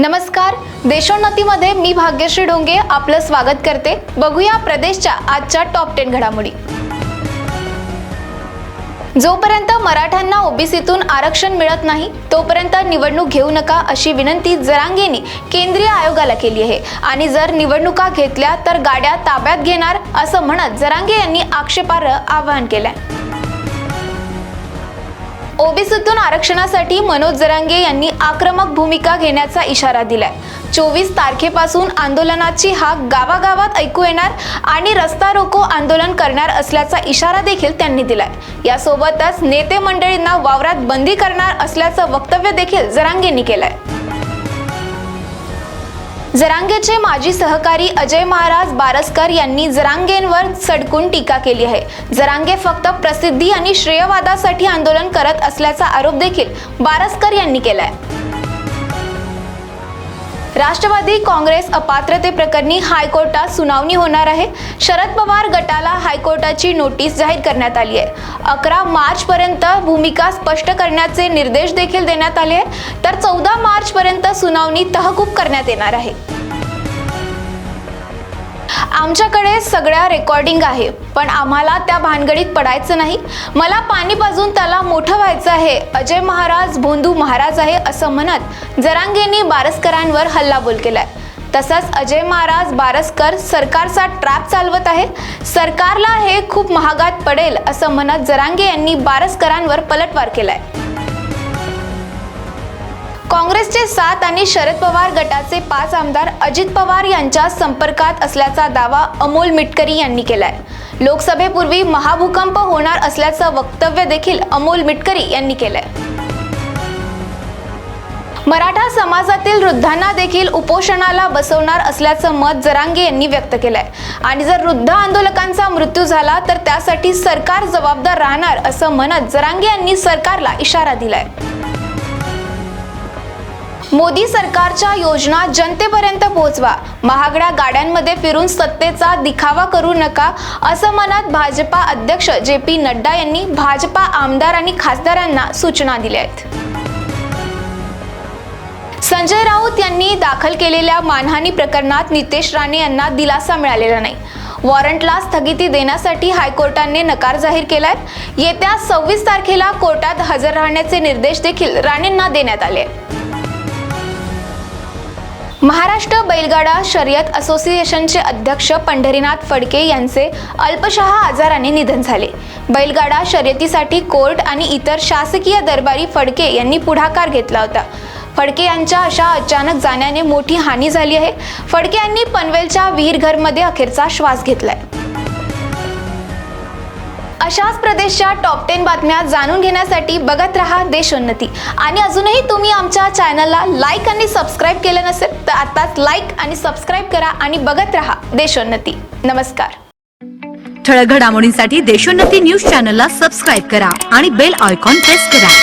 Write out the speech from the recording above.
नमस्कार. देशोन्नतीमध्ये मी भाग्यश्री डोंगे आपलं स्वागत करते. बघूया प्रदेशच्या आजच्या टॉप टेन घडामोडी. जोपर्यंत मराठ्यांना ओबीसीतून आरक्षण मिळत नाही तोपर्यंत निवडणूक घेऊ नका अशी विनंती जरांगेंनी केंद्रीय आयोगाला केली आहे. आणि जर निवडणुका घेतल्या तर गाड्या ताब्यात घेणार असं म्हणत जरांगे यांनी आक्षेपार्ह आवाहन केलंय. ओबीसीतून आरक्षणासाठी मनोज जरांगे यांनी आक्रमक भूमिका घेण्याचा इशारा दिलाय. चोवीस तारखेपासून आंदोलनाची हाक गावागावात ऐकू येणार आणि रस्ता रोको आंदोलन करणार असल्याचा इशारा देखील त्यांनी दिलाय. यासोबतच नेते मंडळींना वावरात बंदी करणार असल्याचं वक्तव्य देखील जरांगेंनी केलंय. जरांगेचे माजी सहकारी अजय महाराज बारसकर यांनी जरांगेंवर सडकून टीका केली आहे. जरांगे फक्त प्रसिद्धी आणि श्रेयवादासाठी आंदोलन करत असल्याचा आरोप देखील बारसकर यांनी केलाय. राष्ट्रवादी काँग्रेस अपात्रते प्रकरणी हायकोर्टात सुनावणी होणार आहे. शरद पवार गटाला हायकोर्टाची नोटीस जाहीर करण्यात आली आहे. अकरा मार्च पर्यंत भूमिका स्पष्ट करण्याचे निर्देश देखील देण्यात आले आहे तर चौदा मार्च पर्यंत सुनावणी तहकूब करण्यात येणार आहे. आमच्याकडे सगळ्या रेकॉर्डिंग आहे पण आम्हाला त्या भानगडीत पडायचं नाही. मला पाणी पाजून त्याला मोठं व्हायचं आहे. अजय महाराज भोंदू महाराज आहे असं म्हणत जरांगेंनी बारसकरांवर हल्लाबोल केलाय. तसंच अजय महाराज बारसकर सरकारचा ट्रॅप चालवत आहे. सरकारला हे खूप महागात पडेल असं म्हणत जरांगे यांनी बारसकरांवर पलटवार केलाय. काँग्रेसचे सात आणि शरद पवार गटाचे पाच आमदार अजित पवार यांच्या संपर्कात असल्याचा दावा अमोल मिटकरी यांनी केलाय. लोकसभेपूर्वी महाभूकंप होणार असल्याचं वक्तव्य देखील अमोल मिटकरी यांनी केलंय. मराठा समाजातील वृद्धांना देखील उपोषणाला बसवणार असल्याचं मत जरांगे यांनी व्यक्त केलंय. आणि जर वृद्ध आंदोलकांचा मृत्यू झाला तर त्यासाठी सरकार जबाबदार राहणार असं म्हणत जरांगे यांनी सरकारला इशारा दिलाय. मोदी सरकारच्या योजना जनतेपर्यंत पोहोचवा. महागड्या गाड्यांमध्ये फिरून सत्तेचा दिखावा करू नका असं मनात भाजपा अध्यक्ष जे पी नड्डा यांनी भाजपा आमदार आणि खासदारांना सूचना दिल्या आहेत. संजय राऊत यांनी दाखल केलेल्या मानहानी प्रकरणात नितेश राणे यांना दिलासा मिळालेला नाही. वॉरंटला स्थगिती देण्यासाठी हायकोर्टाने नकार जाहीर केलाय. येत्या सव्वीस तारखेला कोर्टात हजर राहण्याचे निर्देश देखील राणेंना देण्यात आले आहेत. महाराष्ट्र बैलगाडा शर्यत असोसिएशनचे अध्यक्ष पंढरीनाथ फडके यांचे अल्पशहा आजाराने निधन झाले. बैलगाडा शर्यतीसाठी कोर्ट आणि इतर शासकीय दरबारी फडके यांनी पुढाकार घेतला होता. फडके यांच्या अशा अचानक जाण्याने मोठी हानी झाली आहे. फडके यांनी पनवेलच्या विहीरघरमध्ये अखेरचा श्वास घेतलाय. अशाच प्रदेशच्या टॉप टेन बातम्या जाणून घेण्यासाठी बघत रहा देशोन्नती आणि अजूनही तुम्ही आमच्या चॅनलला लाईक आणि सबस्क्राईब केलं नसेल तर आताच लाईक आणि सबस्क्राईब करा आणि बघत रहा देशोन्नती नमस्कार. ठळक घडामोडींसाठी देशोन्नती न्यूज चॅनलला सबस्क्राईब करा आणि बेल आयकॉन प्रेस करा.